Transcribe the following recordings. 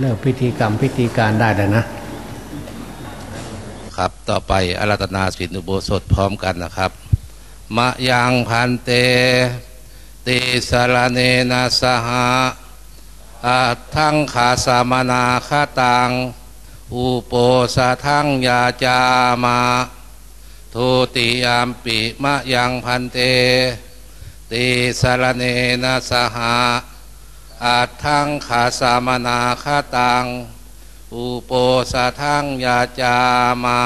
เลิกพิธีกรรมพิธีการได้แล้วนะ ครับต่อไปอารัตนาสินุโบสถพร้อมกันนะครับ มะยังพันเตติสารเนนะสหะอาทังขาสามนาคาตัง อุโปสะทังยาจามาทุติยามปิมะยังพันเตติสารเนนะสหะ อาทังขาสามนาคาตัง อุโปสะทังยาจามา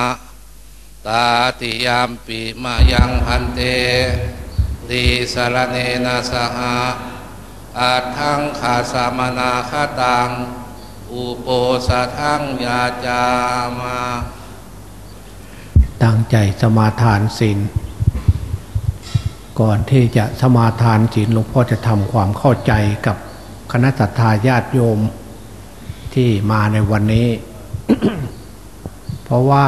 ตาติยามปิมายังพันเตติสารเนนะสหะอาทังขาสามนาคาตัง อุโปสะทังยาจามาตั้งใจสมาทานศีลก่อนที่จะสมาทานศีลหลวงพ่อจะทำความเข้าใจกับ คณะสัตยาญาติโยมที่มาในวันนี้ เพราะว่า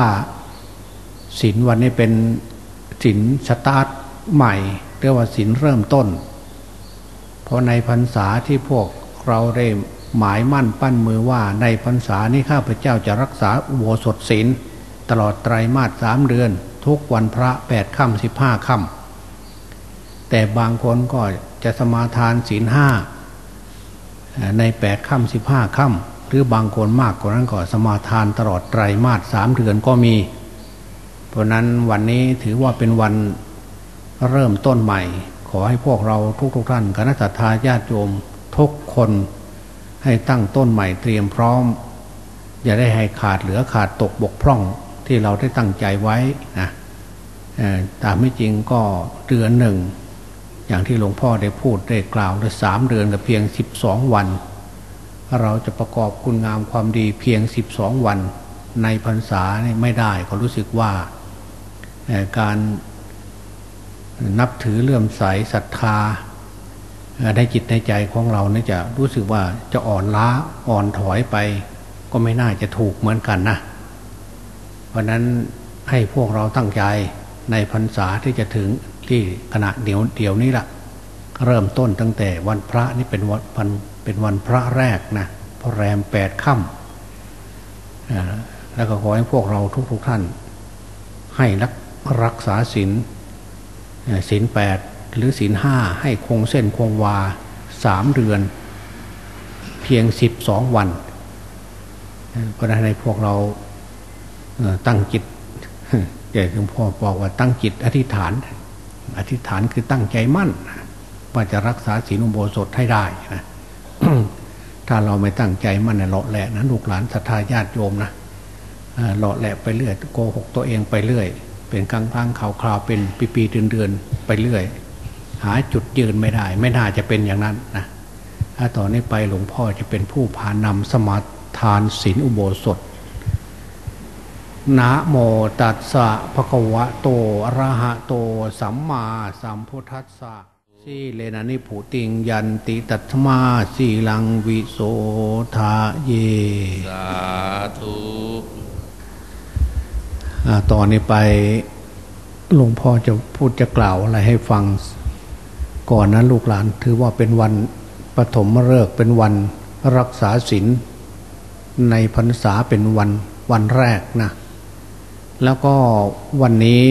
ศีลวันนี้เป็นศีลสตาร์ทใหม่ เรียกว่าศีลเริ่มต้น เพราะในพรรษาที่พวกเราได้หมายมั่นปั้นมือว่าในพรรษานี้ข้าพเจ้าจะรักษาอุโบสถศีลตลอดไตรมาสสามเดือน ทุกวันพระแปดค่ำสิบห้าค่ำแต่บางคนก็จะสมาทานศีลห้า ในแปดค่ำสิบห้าค่ำหรือบางคนมากกว่านั้นก็สมาทานตลอดไตรมาสสามเดือนก็มี เพราะนั้นวันนี้ถือว่าเป็นวันเริ่มต้นใหม่ ขอให้พวกเราทุกๆทท่านคณะทาญาติโยมทุกคนให้ตั้งต้นใหม่เตรียมพร้อม อย่าได้ให้ขาดเหลือขาดตกบกพร่องที่เราได้ตั้งใจไว้นะแตามไม่จริงก็เดือนหนึ่ง อย่างที่หลวงพ่อได้พูดได้กล่าวได้สามเดือนกับเพียงสิบสองวัน เราจะประกอบคุณงามความดีเพียงสิบสองวัน ในพรรษาไม่ได้ก็รู้สึกว่าการนับถือเลื่อมใสศรัทธาในจิตในใจของเราเนี่ยจะรู้สึกว่าจะอ่อนล้าอ่อนถอยไป ก็ไม่น่าจะถูกเหมือนกันนะ เพราะนั้นให้พวกเราตั้งใจในพรรษาที่จะถึง ที่ขณะเดียวเดียวนี้ละเริ่มต้นตั้งแต่วันพระนี่เป็นวันเป็นวันพระแรกนะพระแรมแปดค่ำแล้วก็ขอให้พวกเราทุกๆทท่าน ให้รักรักษาศีลศีลแปดหรือศีลห้าให้คงเส้นคงวาสามเดือน เพียงสิบสองวันก็ได้ในพวกเราตั้งจิตเดี๋ยวหลวงพ่อบอกว่าตั้งจิตอธิษฐาน อธิษฐานคือตั้งใจมั่นว่าจะรักษาศีลอุโบสถให้ได้นะถ้าเราไม่ตั้งใจมั่นเนี่ยเลาะแหละนะลูกหลานศรัทธาญาติโยมนะเลาะแหละไปเรื่อยโกหกตัวเองไปเรื่อย เป็นกลางพังข่าวคราวเป็นปีปีเดือนเดือนไปเรื่อย หาจุดยืนไม่ได้ ไม่น่าจะเป็นอย่างนั้นนะถ้าต่อนนี้ไปหลวงพ่อจะเป็นผู้พานำสมาทานศีลอุโบสถ นะโมตัสสะภะคะวะโตอะระหะโต สัมมาสัมพุทธัสสะสีเลนะนิผูติงยันติตัตมาสีลังวิโสทาเย สาธุต่อนนี้ไปหลวงพ่อจะพูดจะกล่าวอะไรให้ฟัง ก่อนนั้นลูกหลานถือว่าเป็นวันปฐมฤกษ์เป็นวันรักษาศีลในพรรษาเป็นวันวันแรกนะ แล้วก็วันนี้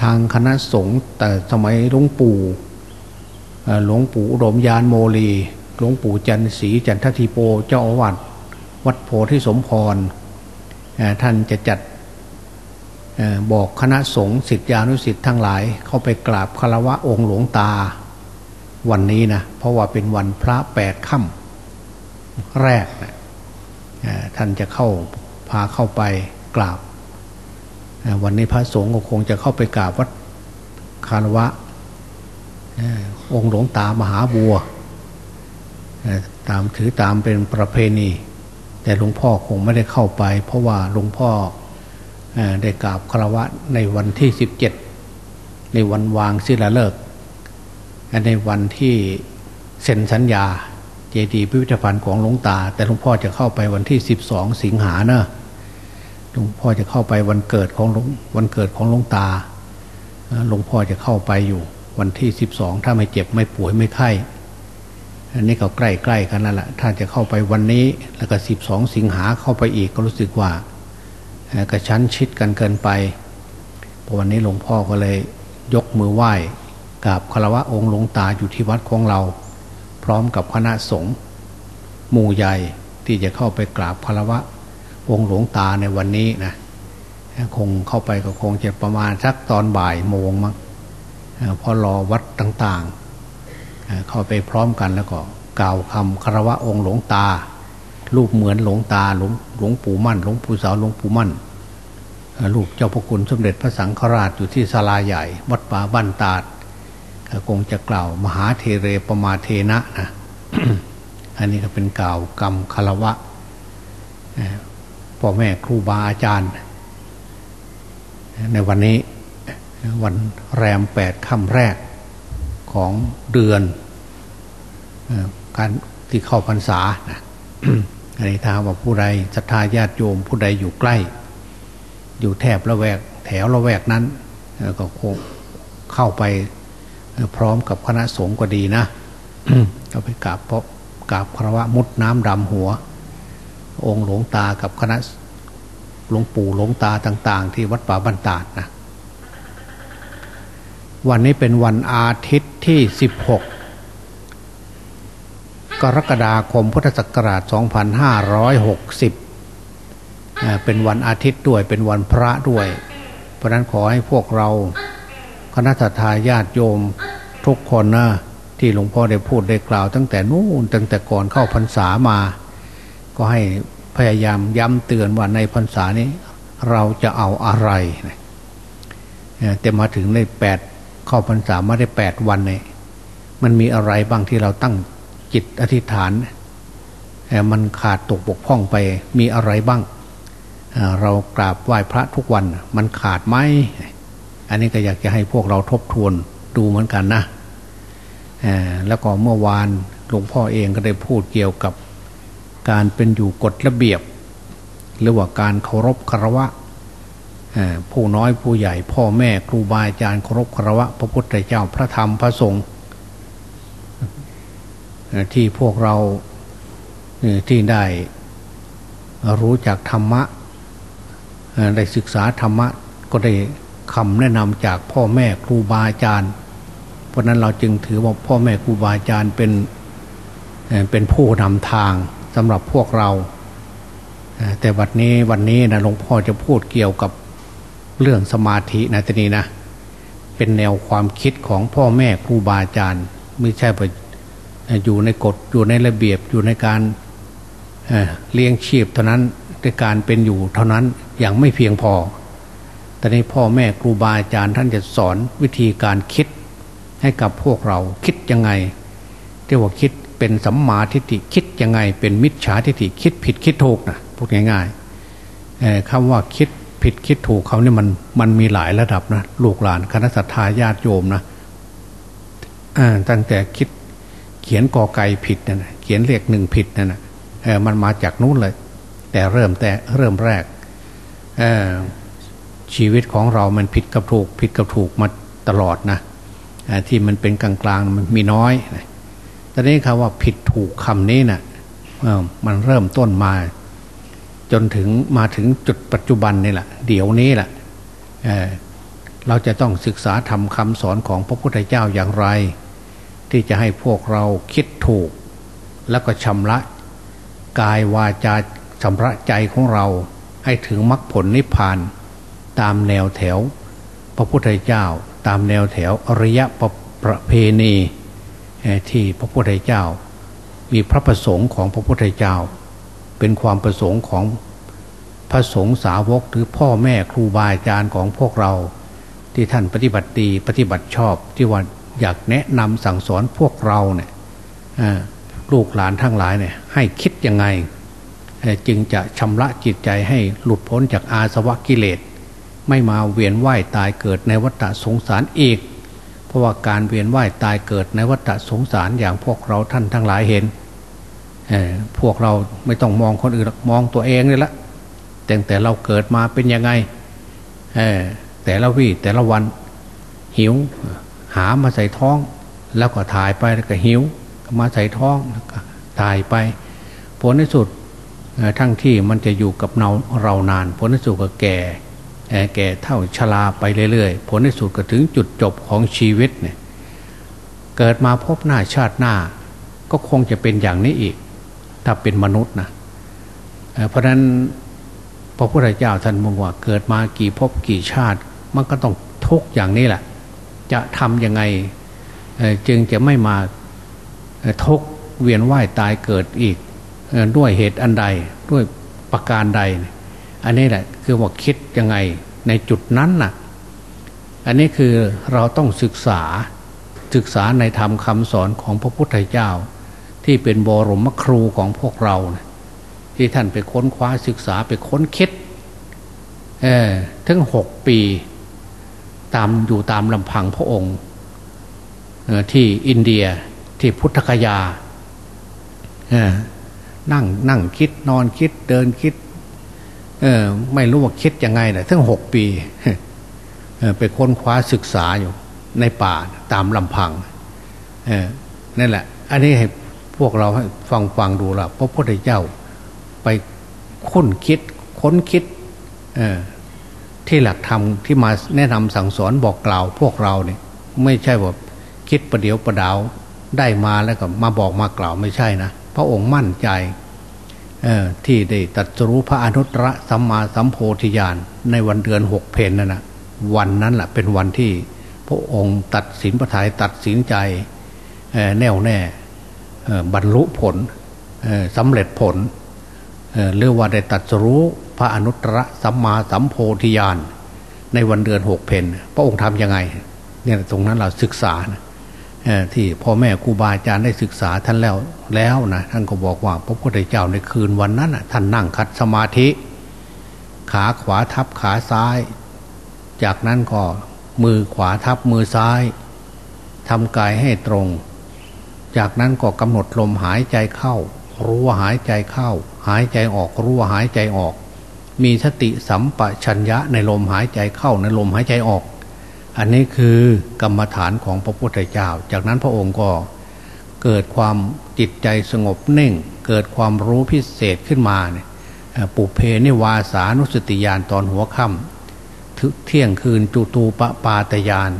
ทางคณะสงฆ์แต่สมัยหลวงปู่หลวงปู่อุดมยานโมลีหลวงปู่จันศรีจันทธิโปเจ้าอาวาสวัดโพธิสมพรท่านจะจัดบอกคณะสงฆ์สิทธิานุสิทธิ์ทั้งหลาย เข้าไปกราบคารวะองค์หลวงตาวันนี้นะเพราะว่าเป็นวันพระแปดค่ำแรกนะท่านจะเข้าพาเข้าไปกราบ วันนี้พระสงฆ์ก็คงจะเข้าไปกราบวัดคารวะองค์หลวงตามหาบัวตามถือตามเป็นประเพณี แต่หลวงพ่อคงไม่ได้เข้าไป เพราะว่าหลวงพ่อได้กราบคารวะในวันที่สิบเจ็ดในวันวางศิลาฤกษ์ในวันที่เซ็นสัญญา เจดีย์พิพิธภัณฑ์ของหลวงตา แต่หลวงพ่อจะเข้าไปวันที่สิบสองสิงหาเนอะ หลวงพ่อจะเข้าไปวันเกิดของวันเกิดของหลวงตาหลวงพ่อจะเข้าไปอยู่ วันที่สิบสองถ้าไม่เจ็บไม่ป่วยไม่ไข้อันนี้ก็ใกล้ๆกันแล้วล่ะถ้าจะเข้าไปวันนี้แล้วก็สิบสองสิงหาเข้าไปอีกก็รู้สึกว่ากระชั้นชิดกันเกินไปพอวันนี้หลวงพ่อก็เลยยกมือไหว้กับคารวะองค์หลวงตาอยู่ที่วัดของเรา พร้อมกับคณะสงฆ์หมู่ใหญ่ที่จะเข้าไปกราบคารวะ องหลวงตาในวันนี้นะคงเข้าไปก็คงจะประมาณสักตอนบ่ายโมงมั้งพอรอวัดต่างๆ เข้าไปพร้อมกันแล้วก็กล่าวคำคารวะองค์หลวงตา รูปเหมือนหลวงตาหลวงหลวงปู่มั่น หลวงปู่สาวหลวงปู่มั่นลูกเจ้าพระคุณสมเด็จพระสังฆราชอยู่ที่ศาลาใหญ่วัดป่าบ้านตาดคงจะกล่าวมหาเทเรปมาเทนะนะอันนี้ก็เป็นกล่าวกรรมคารวะ พ่อแม่ครูบาอาจารย์ ในวันนี้วันแรมแปดค่ำแรกของเดือนการที่เข้าพรรษาอันนี้ถ้าว่าผู้ใดศรัทธาญาติโยมผู้ใดอยู่ใกล้ อยู่แถบละแวกแถวละแวกนั้นก็คงเข้าไปพร้อมกับคณะสงฆ์ก็ดีนะก็ไปกราบเพราะกราบคารวะมุดน้ำดำหัว องค์หลวงตากับคณะหลวงปู่หลวงตาต่าง ๆ ที่วัดป่าบันตาดนะวันนี้เป็นวันอาทิตย์ที่ 16 กรกฎาคมพุทธศักราช 2560 เป็นวันอาทิตย์ด้วยเป็นวันพระด้วย เพราะนั้นขอให้พวกเราคณะทาญาติโยมทุกคนนะที่หลวงพ่อได้พูดได้กล่าวตั้งแต่นู้นตั้งแต่ก่อนเข้าพรรษามา ก็ให้พยายามย้ำเตือนว่าในพรรษานี้ เราจะเอาอะไรแต่มาถึงในแปดเข้าพรรษามาได้แปดวันเนี่ยมันมีอะไรบ้างที่เราตั้งจิตอธิษฐาน มันขาดตกบกพร่องไปมีอะไรบ้าง เรากราบไหว้พระทุกวันมันขาดไหมอันนี้ก็อยากจะให้พวกเราทบทวนดูเหมือนกันนะแล้วก็เมื่อวานหลวงพ่อเองก็ได้พูดเกี่ยวกับ การเป็นอยู่กฎระเบียบ หรือว่าการเคารพคารวะผู้น้อยผู้ใหญ่พ่อแม่ครูบาอาจารย์เคารพคารวะพระพุทธเจ้าพระธรรมพระสงฆ์ที่พวกเราที่ได้รู้จักธรรมะได้ศึกษาธรรมะก็ได้คำแนะนำจากพ่อแม่ครูบาอาจารย์ เพราะนั้นเราจึงถือว่าพ่อแม่ครูบาอาจารย์เป็นเป็นผู้นำทาง สำหรับพวกเรา แต่วันนี้วันนี้นะหลวงพ่อจะพูดเกี่ยวกับเรื่องสมาธินะทีนี้นะ เป็นแนวความคิดของพ่อแม่ครูบาอาจารย์ ไม่ใช่ไปอยู่ในกฎอยู่ในระเบียบอยู่ในการเลี้ยงชีพเท่านั้นในการเป็นอยู่เท่านั้นอย่างไม่เพียงพอ แต่ในพ่อแม่ครูบาอาจารย์ท่านจะสอนวิธีการคิดให้กับพวกเราคิดยังไงที่ว่าคิด เป็นสัมมาทิฏฐิคิดยังไง เป็นมิจฉาทิฏฐิคิดผิดคิดถูกนะพูดง่ายๆคำว่าคิดผิดคิดถูกเขาเนี่ยมันมันมีหลายระดับนะลูกหลานคณะสัตยาญาติโยมนะตั้งแต่คิดเขียนกอไก่ผิดนะ่ะเขียนเลขหนึ่งผิดนะ่นะมันมาจากนู้นเลย แต่เริ่มแต่เริ่มแรกชีวิตของเรามันผิดกับถูก ผิดกับถูกมาตลอดนะที่มันเป็นกลางๆมันมีน้อยแต่นี้คำว่าผิดถูกคำนี้นะ่ะมันเริ่มต้นมา จนถึงมาถึงจุดปัจจุบันนี่แหละเดี๋ยวนี้แหละเเราจะต้องศึกษาทำคำสอนของพระพุทธเจ้าอย่างไร ที่จะให้พวกเราคิดถูก แล้วก็ชำระกายวาจาชำระใจของเราให้ถึงมรรคผลนิพพาน ตามแนวแถว พระพุทธเจ้า ตามแนวแถวอริยประประเพณี ที่พระพุทธเจ้า มีพระประสงค์ของพระพุทธเจ้า เป็นความประสงค์ของพระสงฆ์สาวกหรือพ่อแม่ครูบาอาจารย์ของพวกเรา ที่ท่านปฏิบัติดีปฏิบัติชอบที่ว่าอยากแนะนำสั่งสอนพวกเราเนี่ยลูกหลานทั้งหลายเนี่ยให้คิดยังไง จึงจะชำระจิตใจให้หลุดพ้นจากอาสวะกิเลส ไม่มาเวียนว่ายตายเกิดในวัฏสงสารอีก ราะว่าการเวียนว่ายตายเกิดในวัฏสงสารอย่างพวกเราท่านทั้งหลายเห็นพวกเราไม่ต้องมองคนอื่นมองตัวเองเลยละแต่แต่เราเกิดมาเป็นยังไงแต่ละวี่แต่ละวันหิว หามาใส่ท้อง แล้วก็ถ่ายไปแล้วก็หิวมาใส่ท้องแล้วก็ตายไป ผลในสุดทั้งที่มันจะอยู่กับเราเรานาน ผลในสุดก็แก่ แก่เท่าชราไปเรื่อยๆ ผลในสุดก็ถึงจุดจบของชีวิตเนี่ยเกิดมาพบหน้าชาติหน้า ก็คงจะเป็นอย่างนี้อีก ถ้าเป็นมนุษย์นะเพราะนั้นพระพุทธเจ้าท่านบอกว่า เกิดมากี่ภพกี่ชาติ มันก็ต้องทุกอย่างนี้แหละ จะทำยังไงจึงจะไม่มาทุกเวียนว่ายตายเกิดอีก ด้วยเหตุอันใดด้วยประการใด อันนี้แหละคือว่าคิดยังไงในจุดนั้นน่ะ อันนี้คือเราต้องศึกษาศึกษาในธรรมคำสอนของพระพุทธเจ้า ที่เป็นบรมครูของพวกเรานะที่ท่านไปค้นคว้าศึกษาไปค้นคิดเออถึงหกปี ตามอยู่ตามลำพังพระองค์ที่อินเดียที่พุทธคยานั่งนั่งคิดนอนคิดเดินคิด เออไม่รู้ว่าคิดยังไงนะทั้งหกปีไปค้นคว้าศึกษาอยู่ในป่าตามลำพังนั่นแหละ อันนี้ให้พวกเราให้ฟังฟังดูละพระพุทธเจ้าไปค้นคิดค้นคิดที่หลักธรรมที่มาแนะนำสั่งสอนบอกกล่าวพวกเราเนี่ย ไม่ใช่ว่าคิดประเดียวประดาวได้มาแล้วก็มาบอกมากล่าวไม่ใช่นะพระองค์มั่นใจ ที่ได้ตัดรู้พระอนุตตรสัมมาสัมโพธิญาณในวันเดือนหกเพนนั่นนะวันนั้นแหละเป็นวันที่พระองค์ตัดสินพระทัยตัดสินใจแน่วแน่บรรลุผลสำเร็จผลเรียกว่าได้ตัดรู้พระอนุตตรสัมมาสัมโพธิญาณในวันเดือนหกเพนพระองค์ทำยังไงเนี่ยตรงนั้นเราศึกษานะ ที่พ่อแม่ครูบาอาจารย์ได้ศึกษาท่านแล้วแล้วนะท่านก็บอกว่าพระพุทธเจ้าในคืนวันนั้นท่านนั่งคัดสมาธิ ขาขวาทับขาซ้าย จากนั้นก็มือขวาทับมือซ้ายทำกายให้ตรง จากนั้นก็กำหนดลมหายใจเข้า รู้ว่าหายใจเข้า หายใจออกรู้ว่าหายใจออก มีสติสัมปชัญญะในลมหายใจเข้าในลมหายใจออก อันนี้คือกรรมฐานของพระพุทธเจ้า จากนั้นพระองค์ก็เกิดความจิตใจสงบเน่ง เกิดความรู้พิเศษขึ้นมาเนี่ยปุเพนิวาสานุสติยานตอนหัวค่ำเที่ยงคืนจุตูปปาตยาน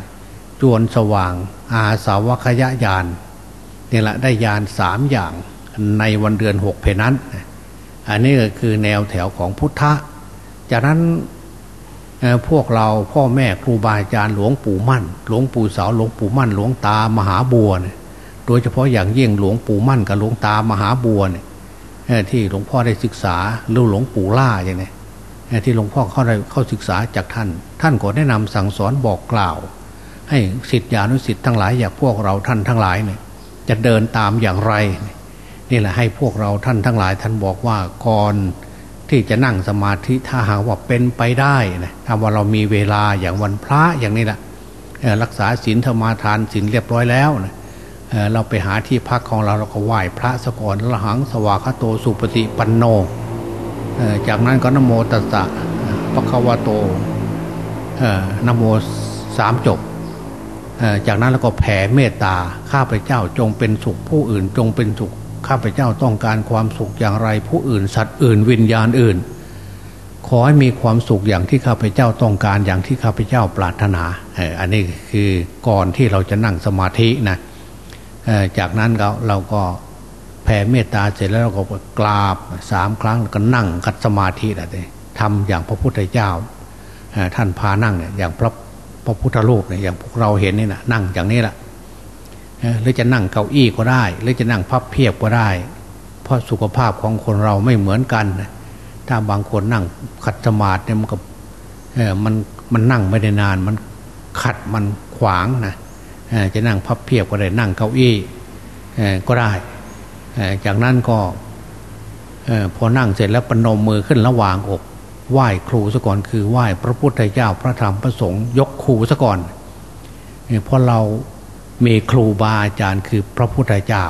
จวนสว่าง อาสาวคยะยานนี่แหละได้ยานสามอย่างในวันเดือนหกเพนั้น อันนี้ก็คือแนวแถวของพุทธะ จากนั้น พวกเราพ่อแม่ครูบาอาจารย์หลวงปู่มั่น หลวงปู่สาวหลวงปู่มั่น หลวงตามหาบัวเนี่ยโดยเฉพาะอย่างยิ่งหลวงปู่มั่นกับหลวงตามหาบัวเนี่ยที่หลวงพ่อได้ศึกษาหรือหลวงปู่ล่าอย่างนี้ที่หลวงพ่อเข้าได้เข้าศึกษาจากท่าน ท่านก็แนะนำสั่งสอนบอกกล่าว ให้สิทธิานุสิทธิ์ทั้งหลายอย่างพวกเราท่านทั้งหลายเนี่ยจะเดินตามอย่างไร นี่แหละให้พวกเราท่านทั้งหลายท่านบอกว่าก่อน ที่จะนั่งสมาธิถ้าหากว่าเป็นไปได้นะถ้าว่าเรามีเวลาอย่างวันพระอย่างนี้แหละรักษาศีลธรรมาทานศีลเรียบร้อยแล้วนะเราไปหาที่พักของเราเราก็ไหว้พระสก่อนละหังสวากาโตสุปฏิปันโนจากนั้นก็นโมตัสสะปะคะวะโตนโมสามจบจากนั้นแล้วก็แผ่เมตตาข้าพเจ้าจงเป็นสุขผู้อื่นจงเป็นสุข ข้าพเจ้าต้องการความสุขอย่างไร ผู้อื่นสัตว์อื่นวิญญาณอื่น ขอให้มีความสุขอย่างที่ข้าพเจ้าต้องการอย่างที่ข้าพเจ้าปรารถนาอันนี้คือก่อนที่เราจะนั่งสมาธินะจากนั้นเราเราก็แผ่เมตตาเสร็จแล้วเราก็กราบสามครั้งแล้วก็นั่งกัดสมาธิอะไรทำอย่างพระพุทธเจ้าท่านพานั่งเนี่ยอย่างพระพระพุทธรูปเนี่ยอย่างพวกเราเห็นนี่นะนั่งอย่างนี้แหละ หรือจะนั่งเก้าอี้ก็ได้ หรือจะนั่งพับเพียบก็ได้ เพราะสุขภาพของคนเราไม่เหมือนกัน ถ้าบางคนนั่งขัดสมาธิเนี่ยมันก็มันมันนั่งไม่ได้นาน มันขัดมันขวางนะจะนั่งพับเพียบก็ได้นั่งเก้าอี้ก็ได้ จากนั้นก็พอนั่งเสร็จแล้วปนมมือขึ้นระหว่างอกไหว้ครูซะก่อนคือไหว้พระพุทธเจ้าพระธรรมพระสงฆ์ยกครูซะก่อนเพราะเรา มีครูบาอาจารย์คือพระพุทธเจ้า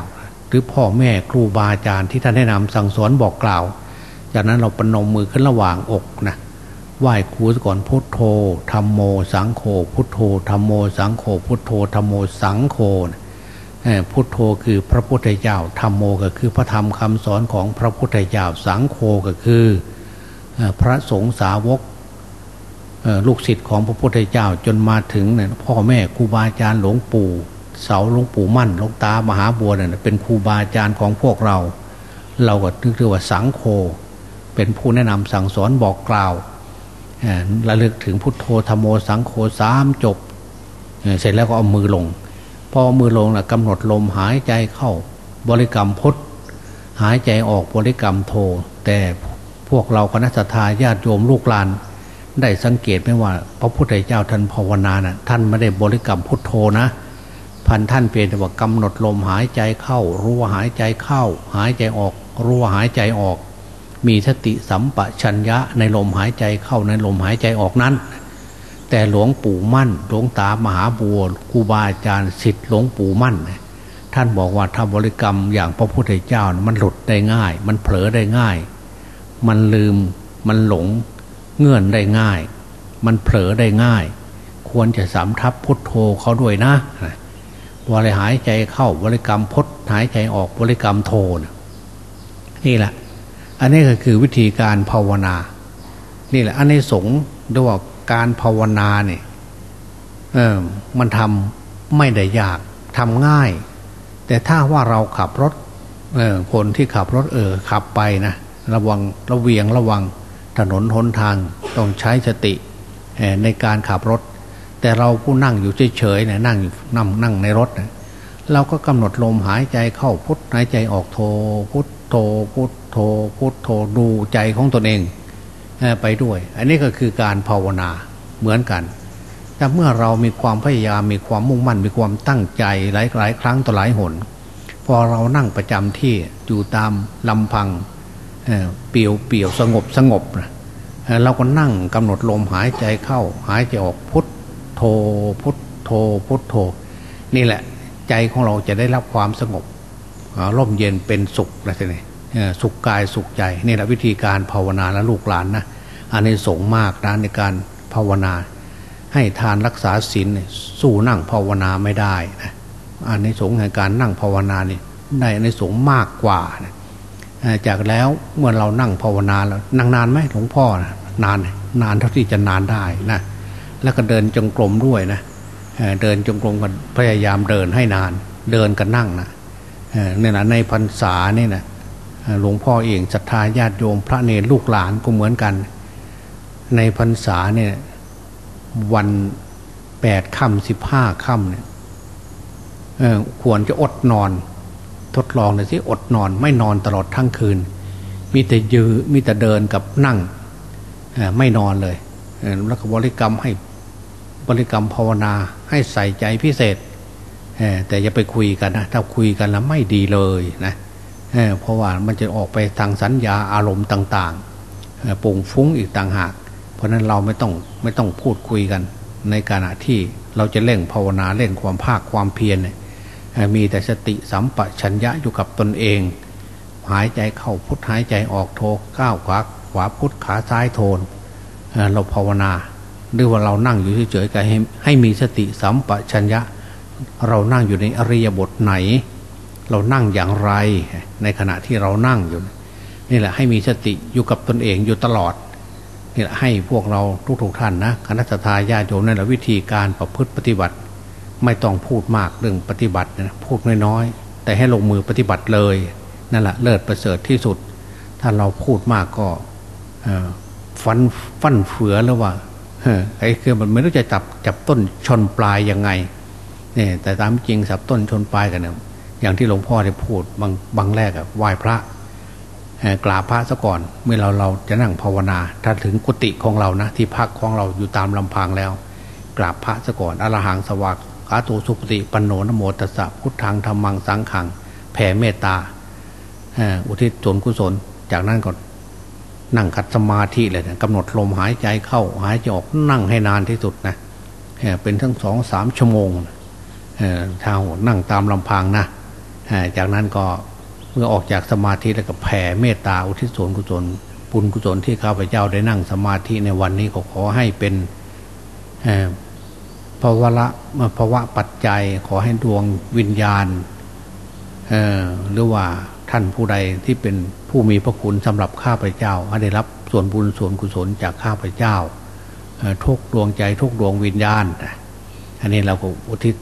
หรือพ่อแม่ครูบาอาจารย์ที่ท่านแนะนำสั่งสอนบอกกล่าว จากนั้นเราปนมมือขึ้นระหว่างอกนะไหว้ครูก่อนพุทโธธรรมโม สังโฆพุทโธธรรมโม สังโฆพุทโธธรรมโมสังโฆพุทโธคือพระพุทธเจ้าธรรมโมก็คือพระธรรมคำสอนของพระพุทธเจ้าสังโฆก็คือพระสงฆ์สาวกลูกศิษย์ของพระพุทธเจ้าจนมาถึงเนี่ยพ่อแม่ครูบาอาจารย์หลวงปู่ เสาหลวงปู่มั่นหลวงตามหาบัวเนี่ยเป็นครูบาอาจารย์ของพวกเรา เราก็นึกถึงว่าสังโฆเป็นผู้แนะนำสั่งสอนบอกกล่าวระลึกถึงพุทโธธรรมโมสังโฆสามจบ เสร็จแล้วก็เอามือลง พอมือลงนะกำหนดลมหายใจเข้าบริกรรมพุทหายใจออกบริกรรมโท แต่พวกเราคณะสัตยาญาติโยมลูกหลาน ได้สังเกตไหมว่า พระพุทธเจ้าท่านภาวนานะ่ะท่านไม่ได้บริกรรมพุทโธนะ พันท่านเพียงแต่ว่ากำหนดลมหายใจเข้า รู้ว่าหายใจเข้า หายใจออก รู้ว่าหายใจออก มีสติสัมปชัญญะในลมหายใจเข้าในลมหายใจออกนั้น แต่หลวงปู่มั่น หลวงตามหาบัวครูบาอาจารย์สิทธิ์หลวงปู่มั่น ท่านบอกว่าถ้าบริกรรมอย่างพระพุทธเจ้ามันหลุดได้ง่าย มันเผลอได้ง่าย มันลืมมันหลงเงื่อนได้ง่าย มันเผลอได้ง่าย ควรจะสามทับพุทโธเขาด้วยนะ บริหายใจเข้าบริกรรมพดหายใจออกบริกรรมโทนนี่แหละ อันนี้ก็คือวิธีการภาวนา นี่แหละอันในสงด้วยว่าการภาวนาเนี่ยเออมันทำไม่ได้ยากทำง่าย แต่ถ้าว่าเราขับรถเออคนที่ขับรถเออขับไปนะระวังระเวียงระวังถนนหนทางต้องใช้สติในการขับรถ แต่เราผู้นั่งอยู่เฉยๆเนี่ยนั่งนั่งนั่งในรถนะเราก็กำหนดลมหายใจเข้าพุทหายใจออกโทพุทโทพุทโทพุทโทดูใจของตนเองไปด้วย อันนี้ก็คือการภาวนาเหมือนกัน แต่เมื่อเรามีความพยายามมีความมุ่งมั่นมีความตั้งใจหลายหลายครั้งต่อหลายหน พอเรานั่งประจำที่อยู่ตามลำพังเปี่ยวเปี่ยวสงบสงบเราก็นั่งกำหนดลมหายใจเข้าหายใจออกพุท โทพุทโทพุทโทนี่แหละ ใจของเราจะได้รับความสงบร่มเย็นเป็นสุขอะไรทีนี้สุขกายสุขใจนี่แหละวิธีการภาวนาและลูกหลานนะอันนี้สงมากนะในการภาวนา ให้ทานรักษาศีลสู้นั่งภาวนาไม่ได้นะอันนี้สงในการนั่งภาวนานี่ได้ในนี้สงมากกว่านะจากแล้วเมื่อเรานั่งภาวนาแล้วนั่งนานไหมหลวงพ่อนะนานนานเท่าที่จะนานได้นะ แล้วก็เดินจงกรมด้วยนะเดินจงกรมกันพยายามเดินให้นาน เดินกันนั่งนะเนี่ยนะในพรรษาเนี่ยนะหลวงพ่อเองศรัทธาญาติโยม พระเนรลูกหลานก็เหมือนกัน ในพรรษาเนี่ยวันแปดค่ำสิบห้าค่ำเนี่ยควรจะอดนอน ทดลองเลยสิอดนอนไม่นอนตลอดทั้งคืน มีแต่ยือมีแต่เดินกับนั่งไม่นอนเลยแล้วก็บริกรรมให้ บริกรรมภาวนาให้ใส่ใจพิเศษแต่อย่าไปคุยกันนะถ้าคุยกันแล้วไม่ดีเลยนะเเพราะว่ามันจะออกไปทางสัญญาอารมณ์ต่างๆปุ่งฟุ้งอีกต่างหาก เพราะนั้นเราไม่ต้องไม่ต้องพูดคุยกัน ในขณะที่เราจะเล่งภาวนาเล่งความภาคความเพียรมีแต่สติสัมปชัญญะอยู่กับตนเอง หายใจเข้าพุทหายใจออกโทก้าวขวาขวาพุทขาซ้ายโทนเราภาวนา หรือว่าเรานั่งอยู่เฉยๆก็ให้ให้มีสติสัมปชัญญะ เรานั่งอยู่ในอริยบทไหน เรานั่งอย่างไร ในขณะที่เรานั่งอยู่ นี่แหละให้มีสติอยู่กับตนเองอยู่ตลอดนี่แหละให้พวกเราทุกๆท่านนะคณะทาญาโยมนั่นแหละวิธีการประพฤติปฏิบัติ ไม่ต้องพูดมากเรื่องปฏิบัตินะพูดน้อยๆแต่ให้ลงมือปฏิบัติเลยนั่นแหละเลิศประเสริฐที่สุด ถ้าเราพูดมากก็ฟันฟันเฟือแล้วว่า ไอ้คือมันไม่รู้จะจับจับต้นชนปลายยังไงเนี่ยแต่ตามจริงสับต้นชนปลายกันเนี่ยอย่างที่หลวงพ่อได้พูดบางบางแรกอะไหว้พระกราบพระซะก่อน เมื่อเราเราจะนั่งภาวนา ถ้าถึงกุฏิของเรานะ ที่พักของเราอยู่ตามลำพังแล้ว กราบพระซะก่อนอรหังสวักขาตูสุปฏิปันโนนโมตัสสะพุทธังธรรมังสังขัง แผ่เมตตาอุทิศส่วนกุศล จากนั้นก็นั่ นั่งคัดสมาธิเลยนะกำหนดลมหายใจเข้าหายใจออกนั่งให้นานที่สุดนะเป็นทั้งสองสามชั่วโมงเท้านั่งตามลำพังนะจากนั้นก็เมื่อออกจากสมาธิแล้วก็แผ่เมตตาอุทิศส่วนกุศลบุญกุศลที่ข้าพเจ้าได้นั่งสมาธิในวันนี้ก็ขอให้เป็นภาวะภาวะปัจจัยขอให้ดวงวิญญาณหรือว่า ท่านผู้ใดที่เป็นผู้มีพระคุณสำหรับข้าพเจ้าให้ได้รับส่วนบุญส่วนกุศลจากข้าพเจ้าทุกดวงใจทุกดวงวิญญาณอันนี้เราก็อุทิศ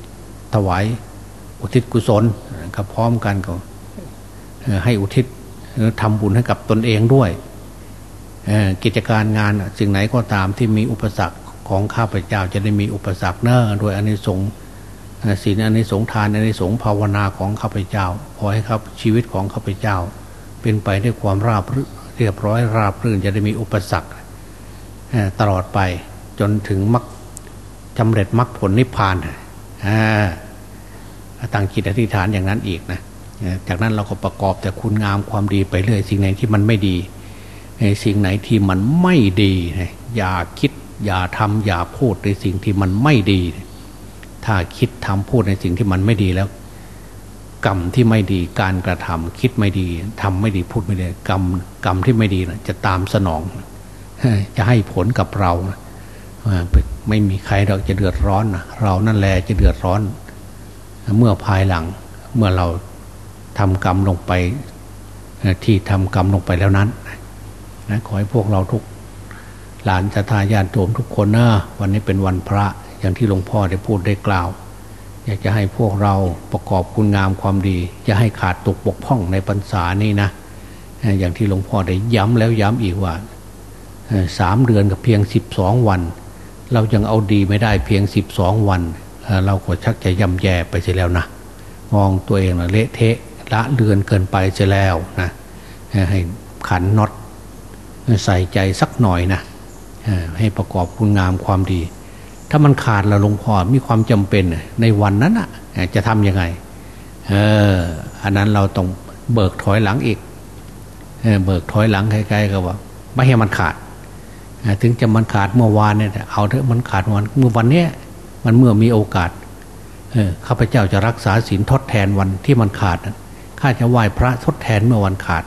ถวายอุทิศกุศลกับพร้อมกันก็ให้อุทิศทำบุญให้กับตนเองด้วยกิจการงานสิ่งไหนก็ตามที่มีอุปสรรคของข้าพเจ้าจะได้มีอุปสรรคเนอโดยอันิสงส์ ศีลอนิสงทานอนิสงภาวนาของข้าพเจ้า ขอให้ครับชีวิตของข้าพเจ้า เป็นไปด้วยความราบเรียบร้อยราบรื่นจะได้มีอุปสรรคตลอดไปจนถึงมรรคสำเร็จมรรคผลนิพพานตั้งจิตอธิษฐานอย่างนั้นอีกนะจากนั้นเราก็ประกอบแต่คุณงามความดีไปเรื่อยสิ่งไหนที่มันไม่ดีสิ่งไหนที่มันไม่ดี อย่าคิดอย่าทำอย่าพูดในสิ่งที่มันไม่ดี ถ้าคิดทำพูดในสิ่งที่มันไม่ดีแล้ว กรรมที่ไม่ดีการกระทำคิดไม่ดีทำไม่ดีพูดไม่ดีกรรมกรรมที่ไม่ดีนะจะตามสนอง จะให้ผลกับเราไม่มีใครเราจะเดือดร้อนนะเรานั่นแหละจะเดือดร้อน เมื่อภายหลังเมื่อเราทำกรรมลงไปที่ทำกรรมลงไปแล้วนั้นนะขอให้พวกเราทุกหลานชาทายานโยมทุกคนนะวันนี้เป็นวันพระ อย่างที่หลวงพ่อได้พูดได้กล่าว อยากจะให้พวกเราประกอบคุณงามความดี จะให้ขาดตกบกพร่องในพรรษานี้นะ อย่างที่หลวงพ่อได้ย้ำแล้วย้ำอีกว่าสามเดือนกับเพียงสิบสองวัน เรายังเอาดีไม่ได้เพียงสิบสองวัน เราก็ชักจะย่ำแย่ไปเสียแล้วนะมองตัวเองละเละเทะละเดือนเกินไปเสียแล้วนะให้ขันน็อตใส่ใจสักหน่อยนะให้ประกอบคุณงามความดี ถ้ามันขาดแล้วหลวงพ่อมีความจำเป็นในวันนั้นอะจะทำยังไงเอออันนั้นเราต้องเบิกถอยหลังอีกเเบิกถอยหลังใกล้ๆกับว่า ไม่ให้มันขาดถึงจะมันขาดเมื่อวานเนี่ยเอาเถอะมันขาดวันเมื่อวันเนี้ยมันเมื่อมีโอกาสเออข้าพเจ้าจะรักษาศีลทดแทนวันที่มันขาดข้าจะไหว้พระทดแทนเมื่อวันขาด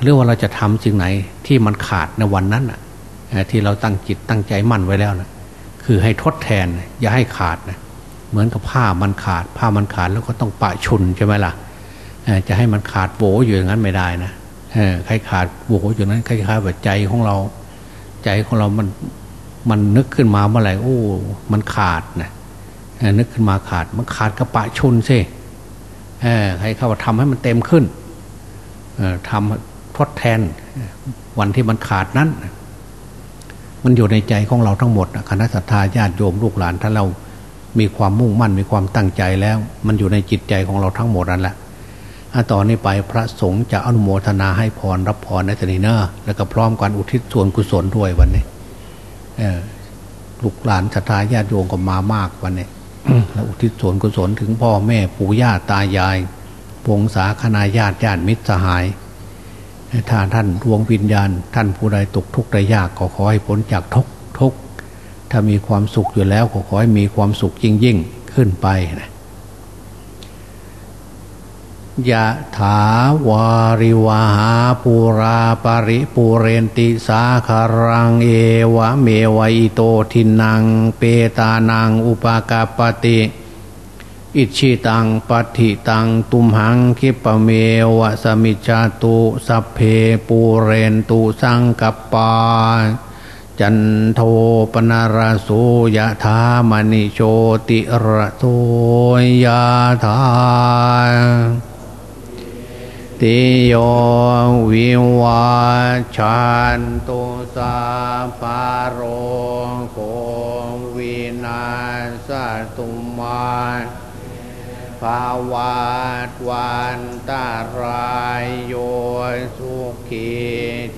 หรือว่าเราจะทำสิ่งไหนที่มันขาดในวันนั้นอะที่เราตั้งจิตตั้งใจมั่นไว้แล้วนะ คือให้ทดแทนอย่าให้ขาดนะเหมือนกับผ้ามันขาด ผ้ามันขาดแล้วก็ต้องปะชุนใช่ไหมล่ะจะให้มันขาดโบอยู่อย่างนั้นไม่ได้นะใครขาดโบอยู่นั้นใคล้ายๆแบบใจของเรา ใจของเรามันมันนึกขึ้นมาเมื่อไหร่โอ้ มันขาดนะนึกขึ้นมาขาดมันขาดกระปะชุนสิใครเข้าทำให้มันเต็มขึ้นทำทดแทนวันที่มันขาดนั้น มันอยู่ในใจของเราทั้งหมดคณะสัตยาญาติโยมลูกหลานถ้าเรามีความมุ่งมั่นมีความตั้งใจแล้ว มันอยู่ในจิตใจของเราทั้งหมดนั่นแหละต่อนนี้ไปพระสงฆ์จะอนุโมทนาให้พรรับพรในตนีเนอร์แล้วก็พร้อมกันอุทิศส่วนกุศลด้วยวันนี้ลูกหลานศรัทธาญาติโยมก็มามากวันนี้แล้วอุทิศส่วนกุศลถึงพ่อแม่ปู่ย่าตายายพงศาคณาญาติญาติมิตรสหาย ถ้าท่านดวงวิญญาณ ท่านผู้ใดตกทุกข์ใดยากก็ขอให้พ้นจากทุกทุกถ้ามีความสุขอยู่แล้วก็ขอให้มีความสุขยิ่งยิ่งขึ้นไปนะยะถาวาริวหาปูราปริปูเรนติสาคารังเอวะเมวัยโตทินัง เปตานังอุปากาปติ อิชิตังปฏิตังตุมหังคิปเมวะสมิจาตุสัพเพปูเรนตุสังกปา จันโทปนารโสยะธามณิโชติระโทยะธาติโยวิวาชันตุสาภาโรโควินาสตุมา ภาวาตวันตารายโยสุขี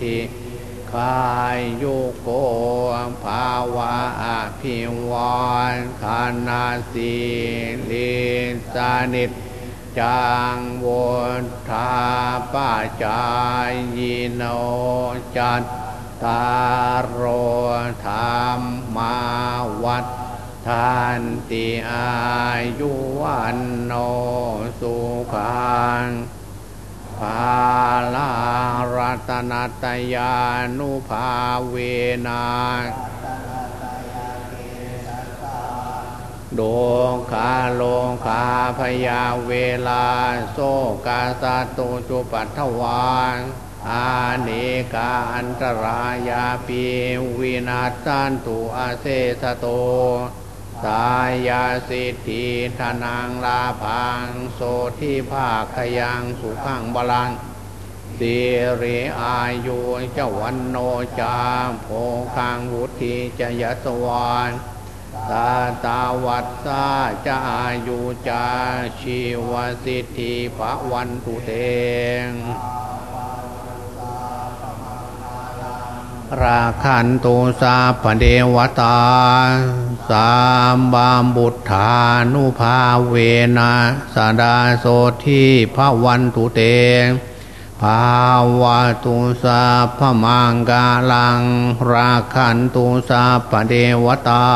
ทิคายโยโกภาวะอภิวันคานาสีลิสานิจจังวุธาปจายโนจัตตารโรธรรมาวัด ทันติอายุวันโนสุขังภาลารัตนตยานุภาเวนาโดคาโลคาพยาเวลาโซกาสาตุจุปัทวานอาเนกาอันตรายาปีวินาสันตุอาเซสโต สายาสิทธิธนังลาพังโสทิภาคยังสุขังบาลังสิริอายุเจวันโนจามโพคังวุธิจยสวานตาตาวัตสาจะอายุจาชีวสิทธิภะวันตุเตง ราคันตุสาปเดวตา สามบามบุตธานุภาเวนะสาดาโสทีพระวันตุเต ภาวะตุสาพมังกาลัง ราคันตุสาปเดวตา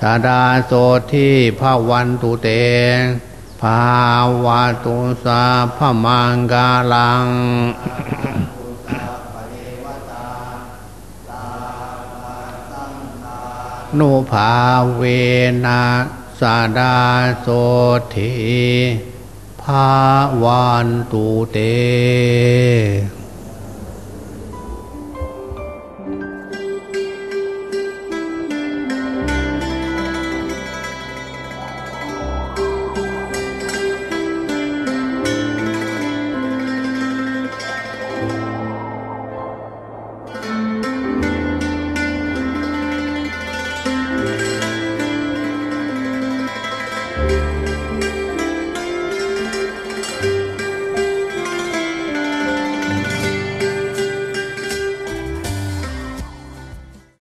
สาดาโสทีพระวันตุเต ภาวะตุสาพมังกาลังนุภาเวนะสาดาโสธีภาวันตุเต